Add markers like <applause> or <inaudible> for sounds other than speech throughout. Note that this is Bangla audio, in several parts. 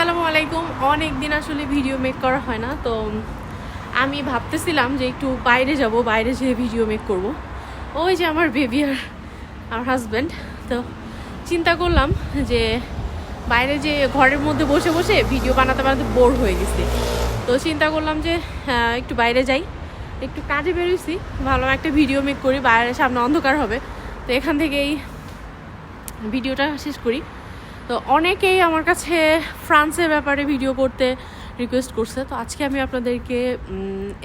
আসসালামু আলাইকুম। অনেক দিন আসলে ভিডিও মেক করা হয় না, তো আমি ভাবতেছিলাম যে একটু বাইরে যাব, বাইরে যেয়ে ভিডিও মেক করব। ওই যে আমার বেবি আর আমার হাজব্যান্ড তো চিন্তা করলাম যে বাইরে যে ঘরের মধ্যে বসে বসে ভিডিও বানাতে বানাতে বোর হয়ে গেছি। তো চিন্তা করলাম যে একটু বাইরে যাই, একটু কাজে বেরোইছি ভালো একটা ভিডিও মেক করি, বাইরে সামনে অন্ধকার হবে। তো এখান থেকেই ভিডিওটা শেষ করি। তো অনেকেই আমার কাছে ফ্রান্সের ব্যাপারে ভিডিও করতে রিকোয়েস্ট করছে। তো আজকে আমি আপনাদেরকে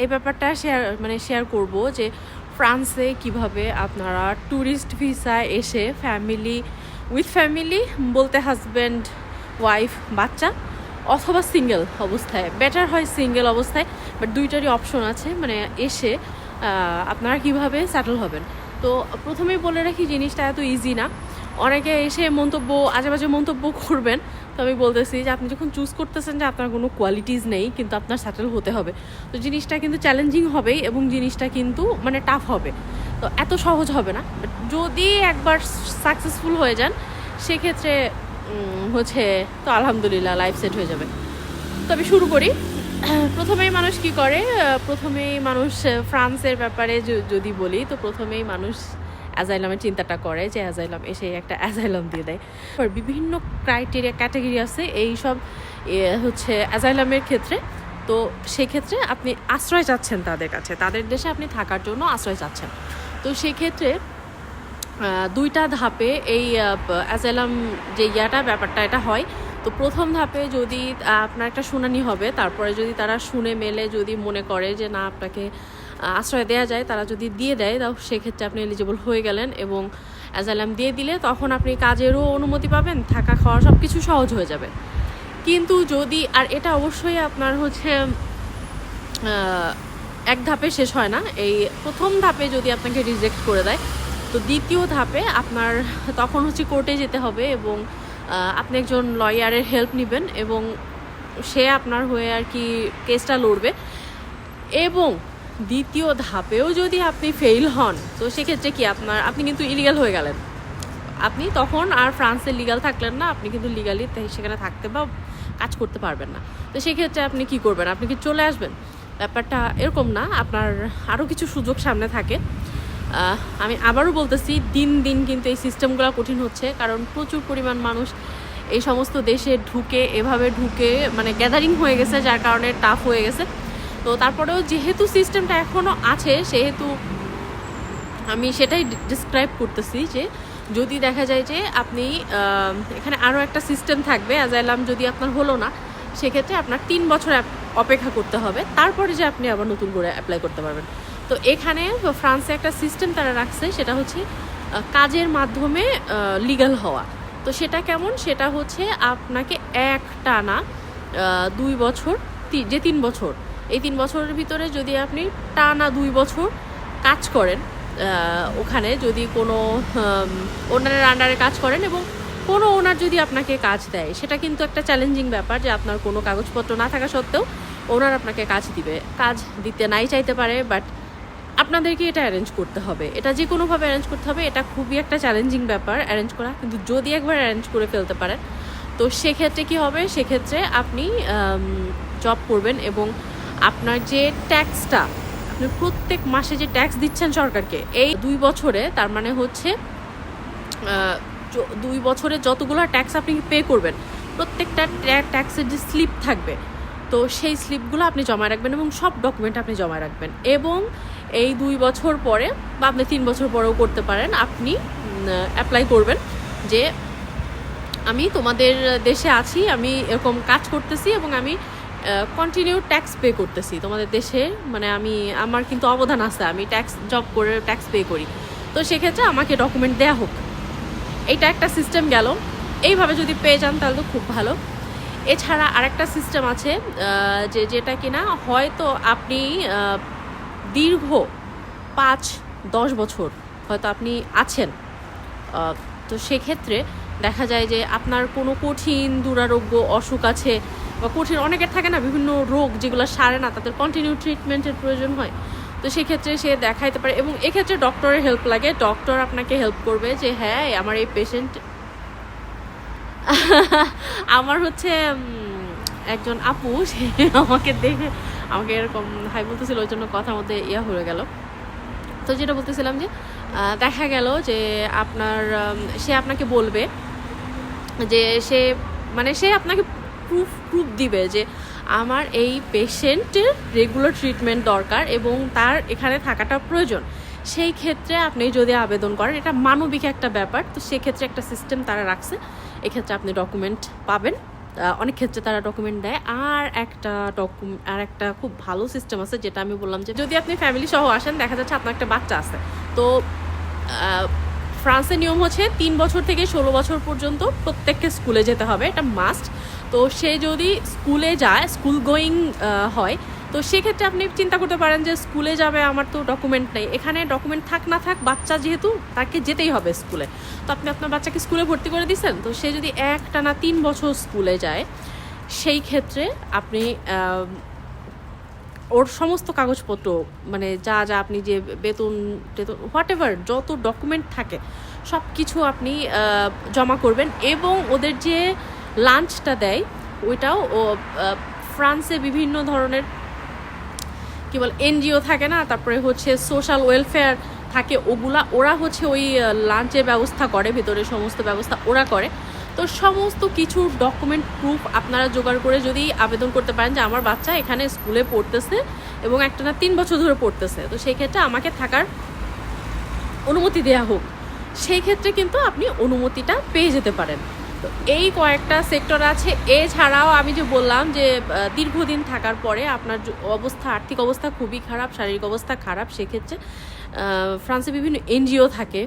এই ব্যাপারটা শেয়ার মানে শেয়ার করব যে ফ্রান্সে কীভাবে আপনারা ট্যুরিস্ট ভিসায় এসে ফ্যামিলি উইথ ফ্যামিলি বলতে হাজব্যান্ড ওয়াইফ বাচ্চা, অথবা সিঙ্গেল অবস্থায়। বেটার হয় সিঙ্গেল অবস্থায় বাট দুইটারই অপশন আছে মানে এসে আপনারা কীভাবে সেটেল হবেন। তো প্রথমেই বলে রাখি, জিনিসটা এত ইজি না। অনেকে এসে মন্তব্য, আজেবাজে মন্তব্য করবেন। তো আমি বলতেছি যে, আপনি যখন চুজ করতেছেন যে, আপনার কোনো কোয়ালিটিস নেই, কিন্তু আপনার সেটেল হতে হবে। তো জিনিসটা কিন্তু চ্যালেঞ্জিং হবেই এবং জিনিসটা কিন্তু মানে টাফ হবে। তো এত সহজ হবে না। But যদি একবার সাকসেসফুল হয়ে যান, সেক্ষেত্রে হচ্ছে, তো আলহামদুলিল্লাহ লাইফ সেট হয়ে যাবে। তো আমি শুরু করি। প্রথমেই মানুষ কি করে? প্রথমেই মানুষ ফ্রান্সের ব্যাপারে যদি বলি, তো প্রথমেই মানুষ অ্যাজাইলামের চিন্তাটা করে যে অ্যাজাইলাম এসে একটা অ্যাজাইলাম দিয়ে দেয়। আর বিভিন্ন ক্রাইটেরিয়া ক্যাটাগরি আছে, এই সব হচ্ছে অ্যাজাইলামের ক্ষেত্রে। তো সেক্ষেত্রে আপনি আশ্রয় চাচ্ছেন তাদের কাছে। তাদের দেশে আপনি থাকার জন্য আশ্রয় চাচ্ছেন। তো সেক্ষেত্রে দুইটা ধাপে এই অ্যাজাইলাম যে ইয়াটা, ব্যাপারটা এটা হয়। তো প্রথম ধাপে যদি আপনার একটা শুনানি হবে, তারপরে যদি তারা শুনে মেলে যদি মনে করে যে না, আপনাকে আশ্রয় দেওয়া যায়, তারা যদি দিয়ে দেয়, তাও সেক্ষেত্রে আপনি এলিজিবল হয়ে গেলেন এবং অ্যাজাইলাম দিয়ে দিলে তখন আপনি কাজেরও অনুমতি পাবেন, থাকা খাওয়া সব কিছু সহজ হয়ে যাবে। কিন্তু যদি, আর এটা অবশ্যই আপনার হচ্ছে এক ধাপে শেষ হয় না, এই প্রথম ধাপে যদি আপনাকে রিজেক্ট করে দেয়, তো দ্বিতীয় ধাপে আপনার তখন হচ্ছে কোর্টে যেতে হবে এবং আপনি একজন লয়ারের হেল্প নেবেন এবং সে আপনার হয়ে আর কি কেসটা লড়বে। এবং দ্বিতীয় ধাপেও যদি আপনি ফেল হন, তো সেক্ষেত্রে কি আপনার, আপনি কিন্তু ইলিগাল হয়ে গেলেন। আপনি তখন আর ফ্রান্সে লিগাল থাকলেন না, আপনি কিন্তু লিগালি সেখানে থাকতে বা কাজ করতে পারবেন না। তো সেক্ষেত্রে আপনি কি করবেন? আপনি কি চলে আসবেন? ব্যাপারটা এরকম না, আপনার আরও কিছু সুযোগ সামনে থাকে। আমি আবারও বলতেছি, দিন দিন কিন্তু এই সিস্টেমগুলো কঠিন হচ্ছে, কারণ প্রচুর পরিমাণ মানুষ এই সমস্ত দেশে ঢুকে, এভাবে ঢুকে মানে গ্যাদারিং হয়ে গেছে, যার কারণে টাফ হয়ে গেছে। তো তারপরেও যেহেতু সিস্টেমটা এখনও আছে, সেহেতু আমি সেটাই ডিসক্রাইব করতেছি যে যদি দেখা যায় যে আপনি এখানে আরও একটা সিস্টেম থাকবে অ্যাজাইলাম যদি আপনার হলো না, সেক্ষেত্রে আপনার তিন বছর অপেক্ষা করতে হবে, তারপরে যে আপনি আবার নতুন করে অ্যাপ্লাই করতে পারবেন। তো এখানে ফ্রান্সে একটা সিস্টেম তারা রাখছে, সেটা হচ্ছে কাজের মাধ্যমে লিগাল হওয়া। তো সেটা কেমন? সেটা হচ্ছে আপনাকে এক টানা দুই বছর যে তিন বছর এই তিন বছরের ভিতরে যদি আপনি টানা দুই বছর কাজ করেন ওখানে যদি কোনো ওনারের আন্ডারে কাজ করেন এবং কোনো ওনার যদি আপনাকে কাজ দেয়, সেটা কিন্তু একটা চ্যালেঞ্জিং ব্যাপার যে আপনার কোনো কাগজপত্র না থাকা সত্ত্বেও ওনার আপনাকে কাজ দিবে। কাজ দিতে নাই চাইতে পারে বাট আপনাদেরকে এটা অ্যারেঞ্জ করতে হবে। এটা যে কোনোভাবে অ্যারেঞ্জ করতে হবে, এটা খুবই একটা চ্যালেঞ্জিং ব্যাপার। অ্যারেঞ্জ করা কিন্তু যদি একবার অ্যারেঞ্জ করে ফেলতে পারেন, তো সেক্ষেত্রে কি হবে? সেক্ষেত্রে আপনি জব করবেন এবং আপনার যে ট্যাক্সটা, আপনি প্রত্যেক মাসে যে ট্যাক্স দিচ্ছেন সরকারকে, এই দুই বছরে তার মানে হচ্ছে দুই বছরে যতগুলো ট্যাক্স আপনি পে করবেন, প্রত্যেকটা ট্যাক্সের যে স্লিপ থাকবে, তো সেই স্লিপগুলো আপনি জমা রাখবেন এবং সব ডকুমেন্ট আপনি জমা রাখবেন। এবং এই দুই বছর পরে বা আপনি তিন বছর পরেও করতে পারেন, আপনি অ্যাপ্লাই করবেন যে, আমি তোমাদের দেশে আছি, আমি এরকম কাজ করতেছি এবং আমি কন্টিনিউ ট্যাক্স পে করতেছি তোমাদের দেশে। মানে আমি, আমার কিন্তু অবদান আছে, আমি ট্যাক্স জব করে ট্যাক্স পে করি। তো সেক্ষেত্রে আমাকে ডকুমেন্ট দেয়া হোক। এইটা একটা সিস্টেম গেল। এইভাবে যদি পেয়ে যান তাহলে তো খুব ভালো। এছাড়া আরেকটা সিস্টেম আছে যে যেটা কিনা হয়তো আপনি দীর্ঘ পাঁচ, দশ বছর হয়তো আপনি আছেন। তো সেক্ষেত্রে দেখা যায় যে আপনার কোনো কঠিন দুরারোগ্য অসুখ আছে বা কঠিন অনেকের থাকে না বিভিন্ন রোগ যেগুলো সারে না, তাদের কন্টিনিউ ট্রিটমেন্টের প্রয়োজন হয়। তো সেক্ষেত্রে সে দেখাইতে পারে এবং এক্ষেত্রে ডক্টরের হেল্প লাগে। ডক্টর আপনাকে হেল্প করবে যে হ্যাঁ আমার এই পেশেন্ট <laughs> আমার হচ্ছে একজন আপু, সে আমাকে দেখে, আমাকে এরকম হাই বলতেছিল, ওই জন্য কথার মধ্যে ইয়া হয়ে গেল। তো যেটা বলতেছিলাম যে দেখা গেল যে আপনার সে আপনাকে বলবে যে সে মানে সে আপনাকে প্রুফ প্রুফ দিবে যে আমার এই পেশেন্টের রেগুলার ট্রিটমেন্ট দরকার এবং তার এখানে থাকাটা প্রয়োজন। সেই ক্ষেত্রে আপনি যদি আবেদন করেন, এটা মানবিক একটা ব্যাপার, তো সেক্ষেত্রে একটা সিস্টেম তারা রাখছে। এক্ষেত্রে আপনি ডকুমেন্ট পাবেন। অনেক ক্ষেত্রে তারা ডকুমেন্ট দেয়। আর একটা ডকুমেন্ট আর একটা খুব ভালো সিস্টেম আছে, যেটা আমি বললাম যে যদি আপনি ফ্যামিলি সহ আসেন, দেখা যাচ্ছে আপনার একটা বাচ্চা আছে। তো ফ্রান্সের নিয়ম হচ্ছে তিন বছর থেকে ষোলো বছর পর্যন্ত প্রত্যেককে স্কুলে যেতে হবে, এটা মাস্ট তো সে যদি স্কুলে যায় স্কুল গোয়িং হয়, তো সেক্ষেত্রে আপনি চিন্তা করতে পারেন যে স্কুলে যাবে আমার তো ডকুমেন্ট নেই। এখানে ডকুমেন্ট থাক না থাক, বাচ্চা যেহেতু তাকে যেতেই হবে স্কুলে। তো আপনি আপনার বাচ্চাকে স্কুলে ভর্তি করে দিচ্ছেন তো সে যদি এক টানা তিন বছর স্কুলে যায়, সেই ক্ষেত্রে আপনি ওর সমস্ত কাগজপত্র মানে যা যা আপনি যে বেতন, টেতন হোয়াট এভার যত ডকুমেন্ট থাকে সব কিছু আপনি জমা করবেন এবং ওদের যে লাঞ্চটা দেয়, ওইটাও, ও ফ্রান্সে বিভিন্ন ধরনের, কি বল এনজিও থাকে না, তারপরে হচ্ছে সোশ্যাল ওয়েলফেয়ার থাকে, ওগুলা, ওরা হচ্ছে ওই লাঞ্চের ব্যবস্থা করে, ভেতরে সমস্ত ব্যবস্থা ওরা করে। তো সমস্ত কিছু ডকুমেন্ট প্রুফ আপনারা জোগাড় করে যদি আবেদন করতে পারেন যে আমার বাচ্চা এখানে স্কুলে পড়তেছে এবং একটা না তিন বছর ধরে পড়তেছে, তো সেই ক্ষেত্রে আমাকে থাকার অনুমতি দেয়া হোক। সেই ক্ষেত্রে কিন্তু আপনি অনুমতিটা পেয়ে যেতে পারেন। তো এই কয়েকটা সেক্টর আছে। এছাড়াও আমি যে বললাম যে দীর্ঘদিন থাকার পরে আপনার অবস্থা, আর্থিক অবস্থা খুবই খারাপ, শারীরিক অবস্থা খারাপ, সেক্ষেত্রে ফ্রান্সে বিভিন্ন এনজিও থাকে।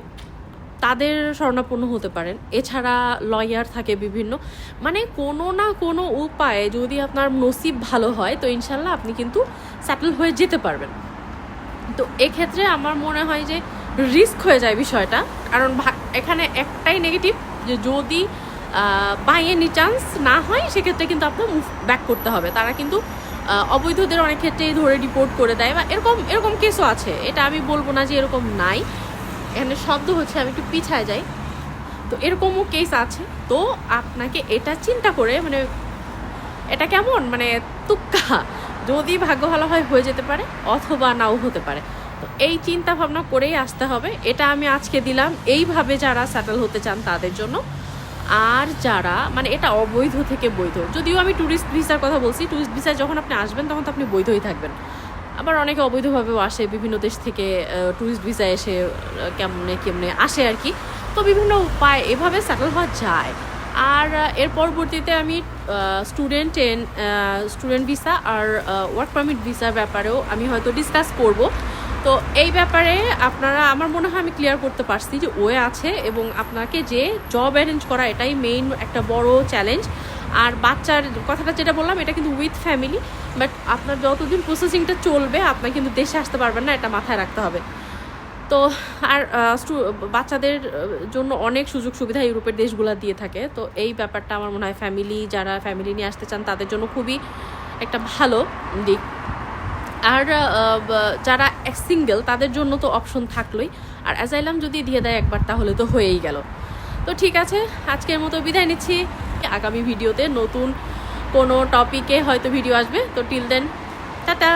তাদের স্বর্ণাপন্ন হতে পারেন। এছাড়া লয়ার থাকে বিভিন্ন। মানে কোনো না কোনো উপায়ে যদি আপনার নসিব ভালো হয়, তো ইনশাল্লাহ আপনি কিন্তু সেটেল হয়ে যেতে পারবেন। তো এক্ষেত্রে আমার মনে হয় যে রিস্ক হয়ে যায় বিষয়টা। কারণ এখানে একটাই নেগেটিভ যে যদি বাই এনি চান্স না হয়, সেক্ষেত্রে কিন্তু আপনার মুভ ব্যাক করতে হবে। তারা কিন্তু অবৈধদের অনেক ক্ষেত্রেই ধরে রিপোর্ট করে দেয় বা এরকম এরকম কেসও আছে। এটা আমি বলব না যে এরকম নাই। এখানে শব্দ হচ্ছে, আমি একটু পিছায় যাই। তো এরকমও কেস আছে। তো আপনাকে এটা চিন্তা করে মানে এটা কেমন? মানে তুক্কা। যদি ভাগ্য ভালো হয়, হয়ে যেতে পারে, অথবা নাও হতে পারে। তো এই চিন্তা ভাবনা করেই আসতে হবে। এটা আমি আজকে দিলাম। এইভাবে যারা সেটেল হতে চান তাদের জন্য। আর যারা মানে এটা অবৈধ থেকে বৈধ। যদিও আমি ট্যুরিস্ট ভিসার কথা বলছি ট্যুরিস্ট ভিসায় যখন আপনি আসবেন, তখন তো আপনি বৈধই থাকবেন। আবার অনেকে অবৈধভাবেও আসে, বিভিন্ন দেশ থেকে ট্যুরিস্ট ভিসা এসে কেমনে কেমনে আসে আর কি। তো বিভিন্ন উপায় এভাবে সেটেল হওয়া যায়। আর এর পরবর্তীতে আমি স্টুডেন্ট এন স্টুডেন্ট ভিসা আর ওয়ার্ক পারমিট ভিসার ব্যাপারেও আমি হয়তো ডিসকাস করব। তো এই ব্যাপারে আপনারা, আমার মনে হয় আমি ক্লিয়ার করতে পারছি যে ওয়ে আছে এবং আপনাকে যে জব অ্যারেঞ্জ করা, এটাই মেইন একটা বড় চ্যালেঞ্জ আর বাচ্চার কথাটা যেটা বললাম, এটা কিন্তু উইথ ফ্যামিলি বাট আপনার যতদিন প্রসেসিংটা চলবে, আপনার কিন্তু দেশে আসতে পারবেন না, এটা মাথায় রাখতে হবে। তো, আর বাচ্চাদের জন্য অনেক সুযোগ সুবিধা ইউরোপের দেশগুলো দিয়ে থাকে। তো এই ব্যাপারটা আমার মনে হয় ফ্যামিলি যারা ফ্যামিলি নিয়ে আসতে চান, তাদের জন্য খুবই একটা ভালো দিক। আর যারা সিঙ্গেল তাদের জন্য তো অপশন থাকলোই। আর অ্যাজাইলাম যদি দিয়ে দেয় একবার, তাহলে তো হয়েই গেল। তো ঠিক আছে, আজকের মতো বিদায় নিচ্ছি। আগামী ভিডিওতে নতুন কোনো টপিকে হয়তো ভিডিও আসবে। তো টিল দেন টাটা।